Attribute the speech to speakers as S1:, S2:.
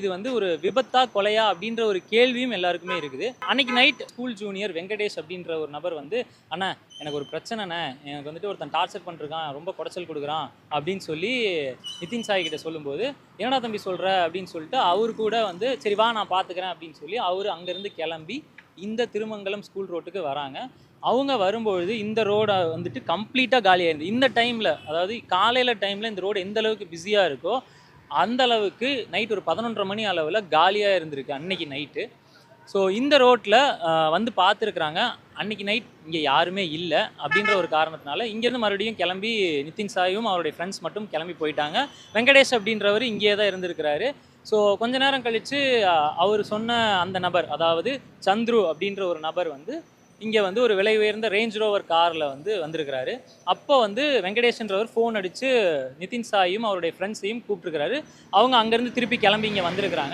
S1: இது வந்து ஒரு விபத்தா கொலையா அப்படின்ற ஒரு கேள்வியும் எல்லாருக்குமே இருக்குது. அன்னைக்கு நைட் ஸ்கூல் ஜூனியர் வெங்கடேஷ் அப்படின்ற ஒரு நபர் வந்து அண்ணா எனக்கு ஒரு பிரச்சனைண்ணே எனக்கு வந்துட்டு ஒருத்தன் டார்ச்சர் பண்ணிருக்கான் ரொம்ப குடைச்சல் கொடுக்குறான் அப்படின்னு சொல்லி நிதின் சாய் கிட்ட சொல்லும்போது என்னடா தம்பி சொல்கிற அப்படின்னு சொல்லிட்டு அவர் கூட வந்து சரி வா நான் பார்த்துக்கிறேன் அப்படின்னு சொல்லி அவர் அங்கேருந்து கிளம்பி இந்த திருமங்கலம் ஸ்கூல் ரோட்டுக்கு வராங்க. அவங்க வரும்பொழுது இந்த ரோடை வந்துட்டு கம்ப்ளீட்டாக காலியாயிருது. இந்த டைமில் அதாவது காலையில் டைமில் இந்த ரோடு எந்த அளவுக்கு பிஸியாக இருக்கோ அந்த அளவுக்கு நைட் ஒரு பதினொன்றரை மணி அளவில் காலியாக இருந்திருக்கு அன்னைக்கு நைட்டு ஸோ இந்த ரோட்டில் வந்து பார்த்துருக்குறாங்க அன்னைக்கு நைட் இங்கே யாருமே இல்லை அப்படின்ற ஒரு காரணத்தினால இங்கேருந்து மறுபடியும் கிளம்பி நிதின் சாயும் அவருடைய ஃப்ரெண்ட்ஸ் மட்டும் கிளம்பி போயிட்டாங்க. வெங்கடேஷ் அப்படின்றவர் இங்கேயே தான் இருந்திருக்கிறாரு. ஸோ கொஞ்ச நேரம் கழித்து அவர் சொன்ன அந்த நபர் அதாவது சந்துரு அப்படின்ற ஒரு நபர் வந்து இங்கே வந்து ஒரு விலை உயர்ந்த ரேஞ்ச் ரோவர் காரில் வந்து வந்திருக்கிறாரு. அப்போ வந்து வெங்கடேஷன்றவர் ஃபோன் அடித்து நிதின் சாயும் அவருடைய ஃப்ரெண்ட்ஸையும் கூப்பிட்டுருக்கிறாரு. அவங்க அங்கேருந்து திருப்பி கிளம்பி இங்கே வந்திருக்கிறாங்க.